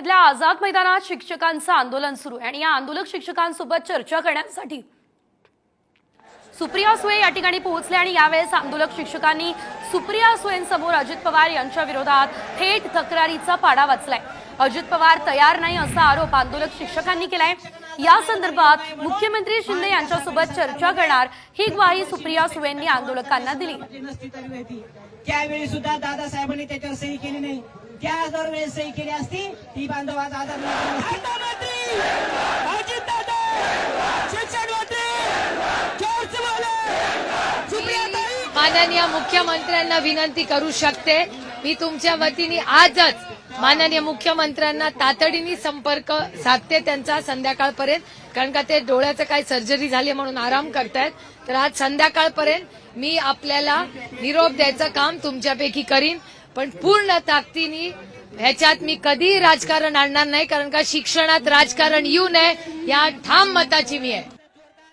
मधल्या आझाद मैदानात शिक्षकांचं आंदोलन सुरू आहे आणि या आंदोलक शिक्षकांसोबत चर्चा करण्यासाठी सुप्रिया सुळे या ठिकाणी पोहोचले आणि यावेळेस आंदोलक शिक्षकांनी सुप्रिया सुळेंसमोर अजित पवार यांच्या विरोधात थेट तक्रारीचा पाडा वाचलाय. अजित पवार तयार नाही असा आरोप आंदोलक शिक्षकांनी केलाय. या संदर्भात मुख्यमंत्री शिंदे यांच्यासोबत चर्चा करणार ही ग्वाही सुप्रिया सुळेंनी आंदोलकांना दिली. त्यावेळी सुद्धा दादासाहेबांनी त्याच्यावर जर वेळेस सही केली असती ही बांधव आज आझाद मैदानात नसती. माननीय मुख्यमंत्र्यांना विनंती करू शकते मी तुमच्या वतीने आजच माननीय मुख्यमंत्र्यांना तातडीने संपर्क साधते त्यांचा संध्याकाळपर्यंत कारण का ते डोळ्याचं काही सर्जरी झाली म्हणून आराम करतायत. तर आज संध्याकाळपर्यंत मी आपल्याला निरोप द्यायचं काम तुमच्यापैकी करीन पण पूर्ण ताकदीने ह्याच्यात मी कधीही राजकारण आणणार नाही कारण का शिक्षणात राजकारण येऊ नये या ठाम मताची मी आहे.